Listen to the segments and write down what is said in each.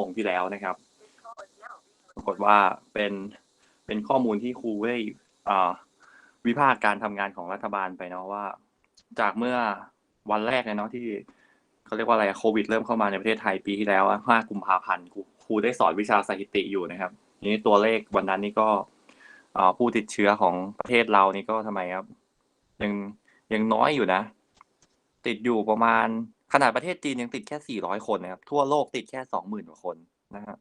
มงที่แล้วนะครับ ปรากฏว่าเป็นเป็นข้อมูลที่ครูได้วิพากษ์การทำงานของรัฐบาลไปเนาะว่า จากเมื่อวันแรกเลยเนาะที่เขาเรียกว่าอะไรโควิด เริ่มเข้ามาในประเทศไทยปีที่แล้วห้ากุมภาพันธ์ครูได้สอนวิชาสถิติอยู่นะครับนี้ตัวเลขวันนั้นนี่ก็ผู้ติดเชื้อของประเทศเรานี่ก็ทำไมครับ ยังยังน้อยอยู่นะ ติดอยู่ประมาณ ขนาดประเทศจีนยังติดแค่ 400 คนนะครับ ทั่วโลกติดแค่ 20,000กว่าคนนะฮะ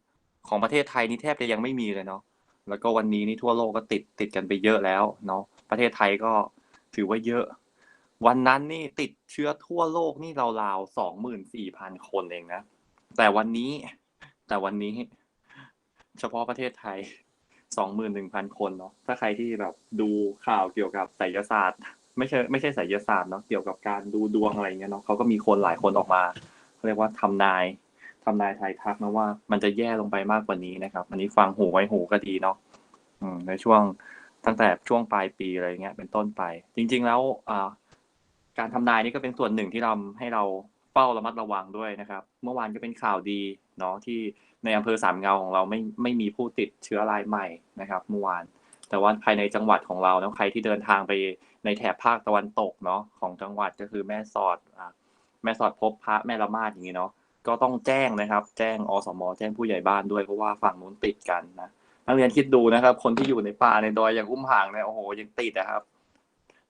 ของประเทศไทยนี่แทบจะยังไม่มีเลยเนาะแล้วก็วันนี้นี่ทั่วโลกก็ติดติดกันไปเยอะแล้วเนาะประเทศไทยก็ถือว่าเยอะ วันนั้นนี่ติดเชื้อทั่วโลกนี่ราวๆสองหมื่นสี่พันคนเองนะแต่วันนี้แต่วันนี้ เฉพาะประเทศไทยสองหมื่นหนึ่งพันคนเนาะถ้าใครที่แบบดูข่าวเกี่ยวกับไสยศาสตร์ ไม่ใช่ไม่ใช่ไสยศาสตร์เนาะเกี่ยวกับการดูดวงอะไรเงี้ยเนาะเขาก็มีคนหลายคนออกมาเขาเรียกว่าทำนายทำนายทายทักนะว่า มันจะแย่ลงไปมากกว่านี้นะครับ อันนี้ฟังหูไว้หูก็ดีเนาะอืมในช่วงตั้งแต่ช่วงปลายปีอะไรเงี้ยเป็นต้นไป จริง ๆ แล้วอ่าการทำนายนี่ก็เป็นส่วนหนึ่งที่เราให้เราเฝ้าระมัดระวังด้วยนะครับ เมื่อวานก็เป็นข่าวดีเนาะที่ในอำเภอสามเงาของเราไม่ไม่มีผู้ติดเชื้อรายใหม่นะครับ เมื่อวานแต่ว่าภายในจังหวัดของเราแล้วใครที่เดินทางไป ในแถบภาคตะวันตกเนาะของจังหวัดก็คือแม่สอดอ่าแม่สอดพบพระแม่ละมาดอย่างนี้เนาะก็ต้องแจ้งนะครับ แจ้งอสมแจ้งผู้ใหญ่บ้านด้วยเพราะว่าฝั่งนู้นติดกันนะนักเรียนคิดดูนะครับ คนที่อยู่ในป่าในดอยอย่างอุ้มห่างเนี่ยโอ้โหยังติดนะครับ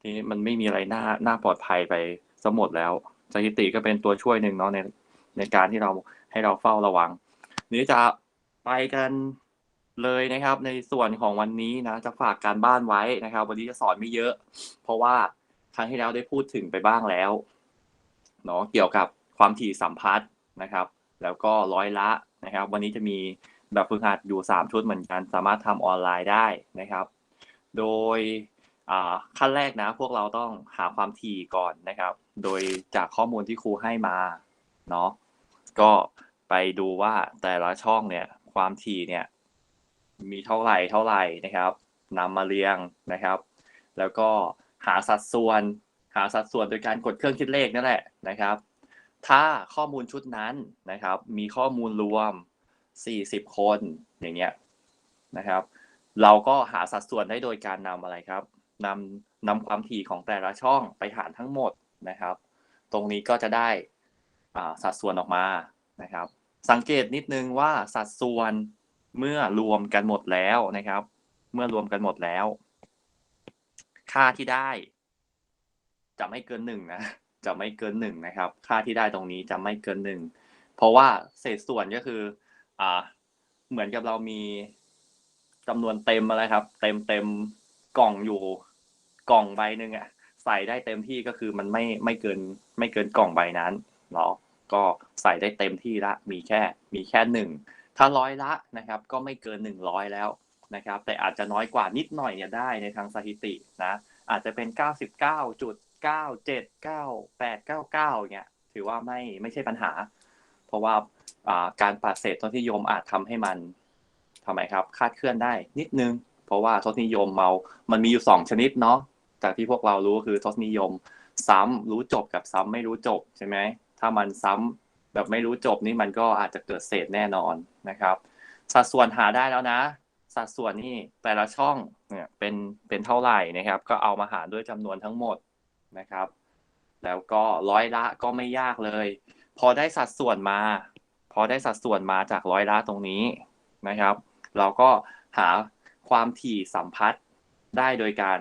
ทีนี้มันไม่มีอะไรน่าน่าปลอดภัยไปสมหมดแล้วสถิติก็เป็นตัวช่วยหนึ่งเนาะในในการที่เราให้เราเฝ้าระวังนี้จะไปกัน เลยนะครับ ในส่วนของวันนี้นะจะฝากการบ้านไว้นะครับ วันนี้จะสอนไม่เยอะ เพราะว่าครั้งที่แล้วได้พูดถึงไปบ้างแล้วเนาะเกี่ยวกับความถี่สัมพัทธ์นะครับ แล้วก็ร้อยละนะครับ วันนี้จะมีแบบฝึกหัดอยู่สามชุดเหมือนกันสามารถทำออนไลน์ได้นะครับ โดยขั้นแรกนะพวกเราต้องหาความถี่ก่อนนะครับ โดยจากข้อมูลที่ครูให้มาเนาะก็ไปดูว่าแต่ละช่องเนี่ยความถี่เนี่ย มีเท่าไหร่เท่าไหร่นะครับนำมาเรียงนะครับ แล้วก็หาสัดส่วน หาสัดส่วนโดยการกดเครื่องคิดเลขนั่นแหละนะครับ ถ้าข้อมูลชุดนั้นนะครับ มีข้อมูลรวม 40 คนอย่างเงี้ยนะครับ เราก็หาสัดส่วนได้โดยการนำอะไรครับนำนำความถี่ของแต่ละช่องไปหารทั้งหมดนะครับ ตรงนี้ก็จะได้สัดส่วนออกมานะครับ สังเกตนิดนึงว่าสัดส่วน เมื่อรวมกันหมดแล้วนะครับ เมื่อรวมกันหมดแล้ว ค่าที่ได้ จะไม่เกินหนึ่งนะ จะไม่เกินหนึ่งนะครับ ค่าที่ได้ตรงนี้จะไม่เกินหนึ่ง เพราะว่าเศษส่วนก็คือ อ่า เหมือนกับเรามีจำนวนเต็มอะไรครับ เต็มเต็มกล่องอยู่ กล่องใบหนึ่งอะใส่ได้เต็มที่ก็คือมันไม่ไม่เกิน ไม่เกินกล่องใบนั้นเนาะก็ใส่ได้เต็มที่ละ มีแค่ มีแค่หนึ่ง ถ้าร้อยละนะครับก็ไม่เกินหนึ่งร้อยแล้วนะครับแต่อาจจะน้อยกว่านิดหน่อยเนี่ยได้ในทางสถิตินะอาจจะเป็นเก้าสิบเก้าจุดเก้าเจ็ดเก้าแปดเก้าเก้าเนี่ยถือว่าไม่ไม่ใช่ปัญหา เพราะว่าการปฏิเสธทศนิยมอาจทำให้มันทำไมครับคาดเคลื่อนได้นิดนึง เพราะว่าทศนิยมเมา มันมีอยู่สองชนิดเนาะจากที่พวกเรารู้คือทศนิยมซ้ำรู้จบกับซ้ำไม่รู้จบใช่ไหมถ้ามันซ้ำ แบบไม่รู้จบนี่มันก็อาจจะเกิดเศษแน่นอนนะครับ สัดส่วนหาได้แล้วนะ สัดส่วนนี่แต่ละช่องเนี่ยเป็นเป็นเท่าไหร่นะครับ ก็เอามาหารด้วยจำนวนทั้งหมดนะครับ แล้วก็ร้อยละก็ไม่ยากเลย พอได้สัดส่วนมา พอได้สัดส่วนมาจากร้อยละตรงนี้นะครับ เราก็หาความถี่สัมพัทธ์ได้โดยการ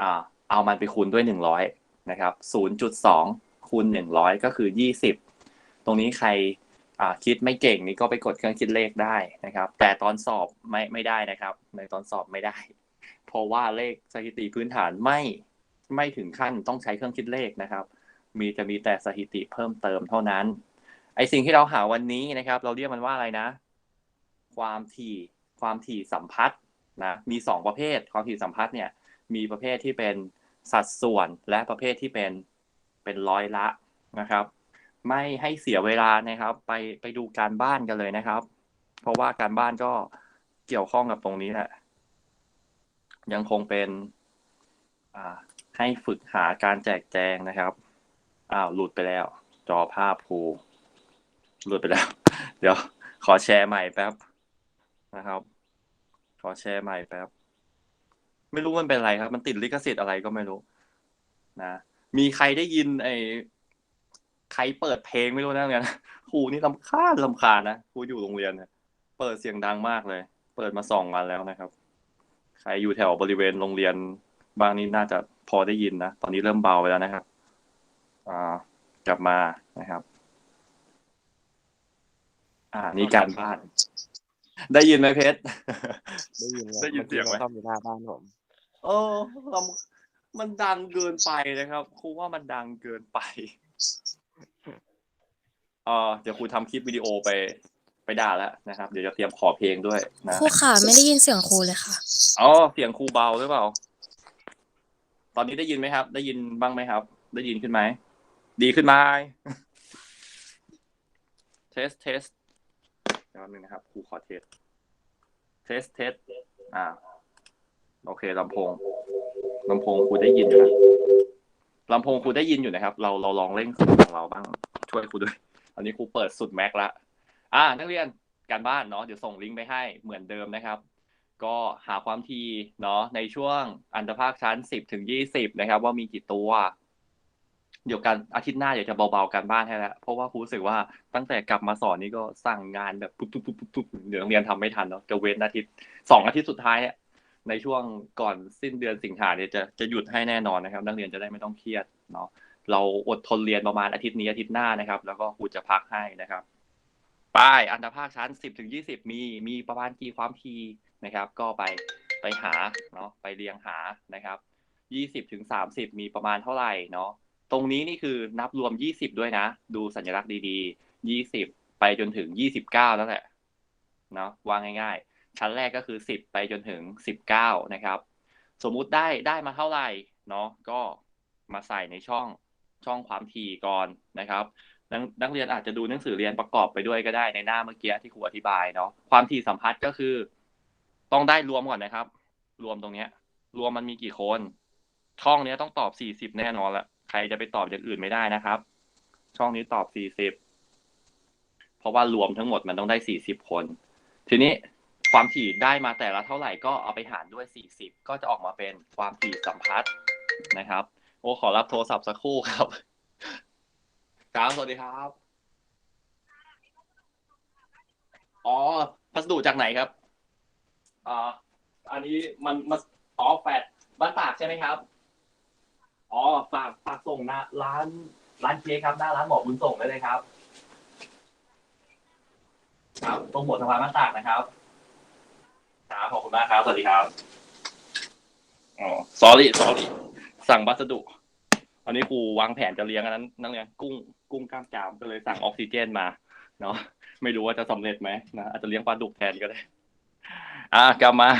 อ่าเอามันไปคูณด้วยหนึ่งร้อยนะครับศูนย์จุดสองคูณหนึ่งร้อยก็คือยี่สิบ ตรงนี้ใครคิดไม่เก่งนี่ก็ไปกดเครื่องคิดเลขได้นะครับ แต่ตอนสอบไม่ไม่ได้นะครับ ในตอนสอบไม่ได้ เพราะว่าเลขสถิติพื้นฐานไม่ไม่ถึงขั้นต้องใช้เครื่องคิดเลขนะครับ มีจะมีแต่สถิติเพิ่มเติมเท่านั้น ไอสิ่งที่เราหาวันนี้นะครับ เราเรียกมันว่าอะไรนะ ความถี่ความถี่สัมพัทธ์นะมีสองประเภทความถี่สัมพัทธ์เนี่ยมีประเภทที่เป็นสัดส่วนและประเภทที่เป็นเป็นร้อยละนะครับ ไม่ให้เสียเวลานะครับ ไปไปดูการบ้านกันเลยนะครับ เพราะว่าการบ้านก็เกี่ยวข้องกับตรงนี้แหละยังคงเป็นอ่าให้ฝึกหาการแจกแจงนะครับอ้าวหลุดไปแล้ว จอภาพครูหลุดไปแล้ว เดี๋ยว ขอแชร์ใหม่แป๊บนะครับ ขอแชร์ใหม่แป๊บไม่รู้มันเป็นอะไรครับ มันติดลิขสิทธิ์อะไรก็ไม่รู้ นะมีใครได้ยินไอ ใครเปิดเพลงไม่รู้นะเนี่ยนะครูนี่ลำคาญลำคาญนะครูอยู่โรงเรียนเนี่ยเปิดเสียงดังมากเลย เปิดมาสองวันแล้วนะครับ ใครอยู่แถวบริเวณโรงเรียนบ้างนี่น่าจะพอได้ยินนะ ตอนนี้เริ่มเบาไปแล้วนะครับ อ่ากลับมานะครับ อ่า นี่การบ้าน ได้ยินไหมเพชร ได้ยินครับได้ยินเสียงไหมมื่อกี้นซ่อมอยู่หน้าบ้านผมเออเรามันดังเกินไปนะครับครูว่ามันดังเกินไป เออเดี๋ยวครูทำคลิปวิดีโอไปไปด่าแล้วนะครับ เดี๋ยวจะเตรียมขอเพลงด้วยนะครูค่ะไม่ได้ยินเสียงครูเลยค่ะ อ๋อเสียงครูเบาหรือเปล่า ตอนนี้ได้ยินไหมครับ ได้ยินบ้างไหมครับ ได้ยินขึ้นไหม ดีขึ้นไหมเทสเทสเดี๋ยวแป๊บนึงนะครับครูขอเทสเทสเทสอ่า โอเคลำโพงลำโพงครูได้ยินอยู่นะลำโพงครูได้ยินอยู่นะครับ เราเราลองเล่นเสียงของเราบ้าง ช่วยครูด้วย อันนี้ครูเปิดสุดแม็กละอ่า นักเรียนการบ้านเนาะเดี๋ยวส่งลิงก์ไปให้เหมือนเดิมนะครับ ก็หาความทีเนาะในช่วงอันตรภาคชั้นสิบถึงยี่สิบนะครับ ว่ามีกี่ตัว เดี๋ยวกันอาทิตย์หน้าเดี๋ยวจะเบาๆการบ้านให้แล้วเพราะว่าครูรู้สึกว่าตั้งแต่กลับมาสอนนี่ก็สั่งงานแบบปุ๊บปุ๊บปุ๊บปุ๊บเดี๋ยวโรงเรียนทำไม่ทันเนาะจะเว้นอาทิตย์สองอาทิตย์สุดท้ายเนี่ยในช่วงก่อนสิ้นเดือนสิงหาเนี่ยจะจะหยุดให้แน่นอนนะครับ นักเรียนจะได้ไม่ต้องเครียดเนาะ เราอดทนเรียนประมาณอาทิตย์นี้อาทิตย์หน้านะครับ แล้วก็ครูจะพักให้นะครับ ป้ายอันตรภาคชั้นสิบถึงยี่สิบมีมีประมาณกี่ความทีนะครับ ก็ไปไปหาเนาะไปเรียงหานะครับยี่สิบถึงสามสิบมีประมาณเท่าไหร่เนาะตรงนี้นี่คือนับรวมยี่สิบด้วยนะ ดูสัญลักษณ์ดีๆยี่สิบไปจนถึงยี่สิบเก้าแล้วแหละเนาะวางง่ายๆ ชั้นแรกก็คือสิบไปจนถึงสิบเก้านะครับ สมมุติได้ได้มาเท่าไหร่เนาะก็มาใส่ในช่อง ช่องความถี่ก่อนนะครับนักนักเรียนอาจจะดูหนังสือเรียนประกอบไปด้วยก็ได้ในหน้าเมื่อกี้ที่ครูอธิบายเนาะความถี่สัมพัทธ์ก็คือ ต้องได้รวมก่อนนะครับ รวมตรงเนี้ย รวมมันมีกี่คน ช่องเนี้ยต้องตอบสี่สิบแน่นอนละใครจะไปตอบอย่างอื่นไม่ได้นะครับ ช่องนี้ตอบสี่สิบเพราะว่ารวมทั้งหมดมันต้องได้สี่สิบคน ทีนี้ความถี่ได้มาแต่ละเท่าไหร่ก็เอาไปหารด้วยสี่สิบก็จะออกมาเป็นความถี่สัมพัทธ์นะครับ อ้ขอรับโทรศัพท์สักครู่ครับ ครับ สวัสดีครับ อ๋อ พัสดุจากไหนครับ อ่า อันนี้มันมาอ๋อแฟดบ้านตากใช่ไหมครับ อ๋อฝากฝากส่งนะร้าน ร้านเค้กครับหน้าร้านหมอบุญส่งได้เลยครับ ครับตรงหัวสะพานบ้านตากนะครับ ครับขอบคุณมากครับ สวัสดีครับ อ๋อ sorry sorry สั่งพัสดุ อนนี้ครูวางแผนจะเลี้ยงอันนั้นนักเรียนกุ้งกุ้งกล้ามจามก็เลยสั่งออกซิเจนมาเนาะไม่รู้ว่าจะสำเร็จไหมนะอาจจะเลี้ยงปลาดุกแทนก็ได้อะกลับมา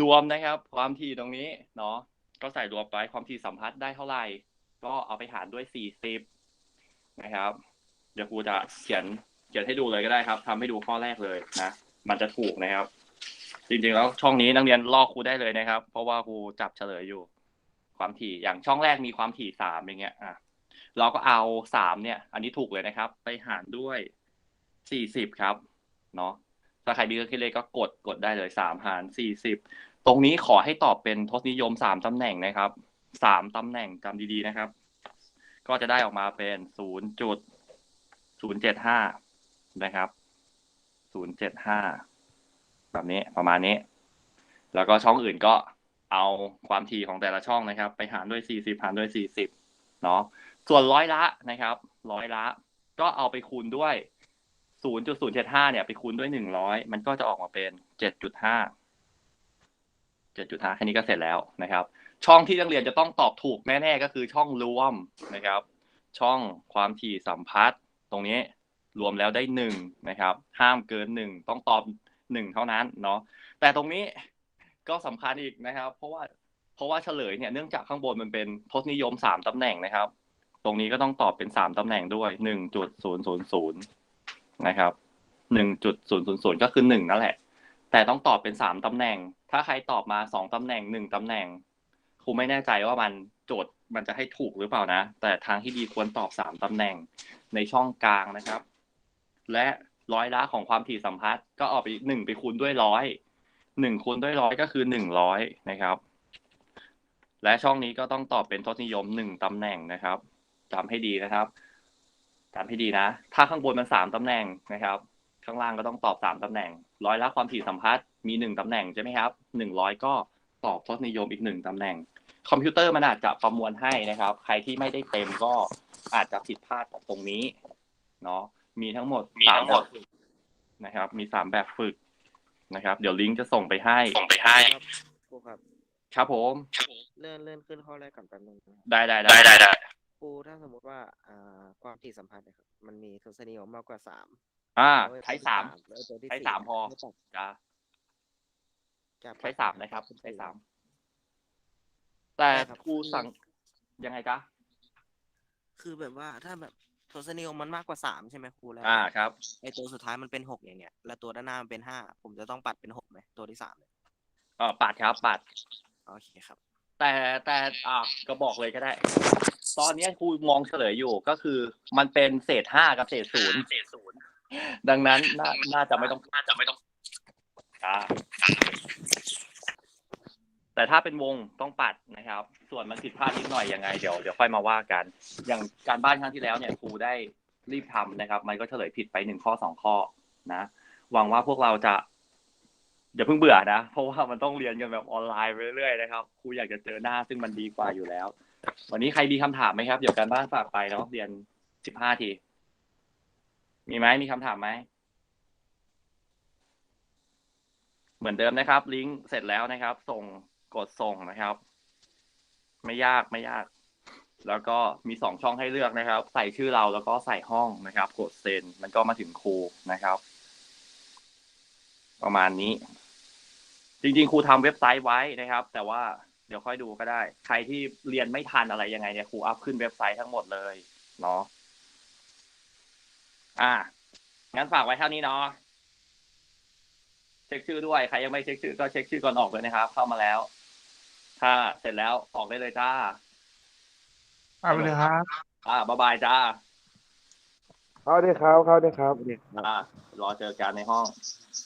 รวมนะครับ ความถี่ตรงนี้เนาะก็ใส่รวมไปความถี่สัมพัทธ์ได้เท่าไหร่ ก็เอาไปหารด้วยสี่สิบนะครับ เดี๋ยวครูจะเขียนเขียนให้ดูเลยก็ได้ครับทำให้ดูข้อแรกเลยนะมันจะถูกนะครับ จริงๆแล้วช่องนี้นักเรียนลอกครูได้เลยนะครับ เพราะว่าครูจับเฉลยอยู่ ความถี่อย่างช่องแรกมีความถี่สามอย่างเงี้ยอะเราก็เอาสามเนี่ย อันนี้ถูกเลยนะครับ ไปหารด้วยสี่สิบครับเนาะถ้าใครมีเครื่องคิดเลขก็กดกดได้เลยสามหารสี่สิบตรงนี้ขอให้ตอบเป็นทศนิยมสามตำแหน่งนะครับสามตำแหน่งจำดีๆนะครับ ก็จะได้ออกมาเป็นศูนย์จุดศูนย์เจ็ดห้านะครับศูนย์เจ็ดห้าแบบนี้ประมาณนี้ แล้วก็ช่องอื่นก็ เอาความถี่ของแต่ละช่องนะครับ ไปหารด้วย 40 หารด้วย 40 เนาะส่วนร้อยละนะครับร้อยละ ก็เอาไปคูณด้วย 0.075 เนี่ย ไปคูณด้วย 100 มันก็จะออกมาเป็น 7.5 7.5 แค่นี้ก็เสร็จแล้วนะครับ ช่องที่นักเรียนจะต้องตอบถูกแน่ๆก็คือช่องรวมนะครับ ช่องความถี่สัมพัทธ์ตรงนี้รวมแล้วได้หนึ่งนะครับ ห้ามเกินหนึ่งต้องตอบหนึ่งเท่านั้นเนาะแต่ตรงนี้ ก็สำคัญอีกนะครับ เพราะว่าเพราะว่าเฉลยเนี่ยเนื่องจากข้างบนมันเป็นทศนิยมสามตำแหน่งนะครับ ตรงนี้ก็ต้องตอบเป็นสามตำแหน่งด้วยหนึ่งจุดศูนย์ศูนย์ศูนย์นะครับหนึ่งจุดศูนย์ศูนย์ศูนย์ก็คือหนึ่งนั่นแหละ แต่ต้องตอบเป็นสามตำแหน่ง ถ้าใครตอบมาสองตำแหน่งหนึ่งตำแหน่งครูไม่แน่ใจว่ามันโจทย์มันจะให้ถูกหรือเปล่านะ แต่ทางที่ดีควรตอบสามตำแหน่งในช่องกลางนะครับ และร้อยละของความถี่สัมพัทธ์ก็เอาไปหนึ่งไปคูณด้วยร้อย หนึ่งคูณด้วยร้อยก็คือหนึ่งร้อยนะครับ และช่องนี้ก็ต้องตอบเป็นทศนิยมหนึ่งตำแหน่งนะครับจำให้ดีนะครับจำให้ดีนะ ถ้าข้างบนมันสามตำแหน่งนะครับ ข้างล่างก็ต้องตอบสามตำแหน่ง ร้อยละความถี่สัมพัทธ์มีหนึ่งตำแหน่งใช่ไหมครับหนึ่งร้อยก็ตอบทศนิยมอีกหนึ่งตำแหน่ง คอมพิวเตอร์มันอาจจะประมวลให้นะครับ ใครที่ไม่ได้เต็มก็อาจจะผิดพลาดจากตรงนี้เนาะมีทั้งหมดมีทั้งหมดสาแบบฝึกนะครับ มีสามแบบฝึก นะครับ เดี๋ยวลิงก์จะส่งไปให้ ส่งไปให้ครับครูครับครับผมเลื่อนเลื่อนขึ้นข้อแรกก่อนแป๊บนึงนะครับได้ได้ได้ได้ได้ครูถ้าสมมติว่าอ่าความถี่สัมพัทธ์นะครับมันมีทศนิยมมากกว่าสามอ่าแล้วไอ้ใช้ตัวที่สาม แล้วไอ้ตัวที่ใช้สี่สามพอไม่ตัดจ้าจะปัดใช้สามนะครับเป็นใช้สี่สามแต่ได้ครับ ครูสั่งยังไงจ๊ะ คือแบบว่าถ้าแบบ ทศนิยมมันมากกว่าสามใช่ไหมครูแล้วอ่าครับ ไอตัวสุดท้ายมันเป็นหกอย่างเนี้ยแล้วตัวด้านหน้ามันเป็นห้าผมจะต้องปัดเป็นหกไหมตัวที่สามเนี่ยเออปัดครับปัด โอเคครับแต่แต่อ่าก็บอกเลยก็ได้ ตอนนี้ครูมองเฉลยอยู่ก็คือ มันเป็นเศษห้ากับเศษศูนย์เศษศูนย์ดังนั้นน่าน่าจะไม่ต้องน่าจะไม่ต้องอ่า แต่ถ้าเป็นวงต้องปัดนะครับ ส่วนมันผิดพลาดนิดหน่อยยังไงเดี๋ยวเดี๋ยวค่อยมาว่ากัน อย่างการบ้านครั้งที่แล้วเนี่ยครูได้รีบทำนะครับ มันก็เฉลยผิดไปหนึ่งข้อสองข้อนะหวังว่าพวกเราจะอย่าเพิ่งเบื่อนะ เพราะว่ามันต้องเรียนกันแบบออนไลน์ไปเรื่อยๆนะครับครูอยากจะเจอหน้าซึ่งมันดีกว่าอยู่แล้ว วันนี้ใครมีคำถามไหมครับเดี๋ยวการบ้านฝากไปเนาะเรียนสิบห้าที มีไหมมีคำถามไหมเหมือนเดิมนะครับ ลิงก์เสร็จแล้วนะครับ ส่ง กดส่งนะครับ ไม่ยากไม่ยาก แล้วก็มีสองช่องให้เลือกนะครับ ใส่ชื่อเราแล้วก็ใส่ห้องนะครับ กดเซ็นมันก็มาถึงครูนะครับ ประมาณนี้ จริง ๆ ครูทำเว็บไซต์ไว้นะครับ แต่ว่าเดี๋ยวค่อยดูก็ได้ ใครที่เรียนไม่ทันอะไรยังไงเนี่ยครูอัพขึ้นเว็บไซต์ทั้งหมดเลยเนาะอะงั้นฝากไว้เท่านี้เนาะเช็คชื่อด้วย ใครยังไม่เช็คชื่อก็เช็คชื่อก่อนออกเลยนะครับ เข้ามาแล้ว ถ้าเสร็จแล้วออกได้เลยจ้าเอาไปเลยครับอ่าบ๊ายบายจ้าเข้าได้ครับเข้าได้ครับ อ่ารอเจอกันในห้องค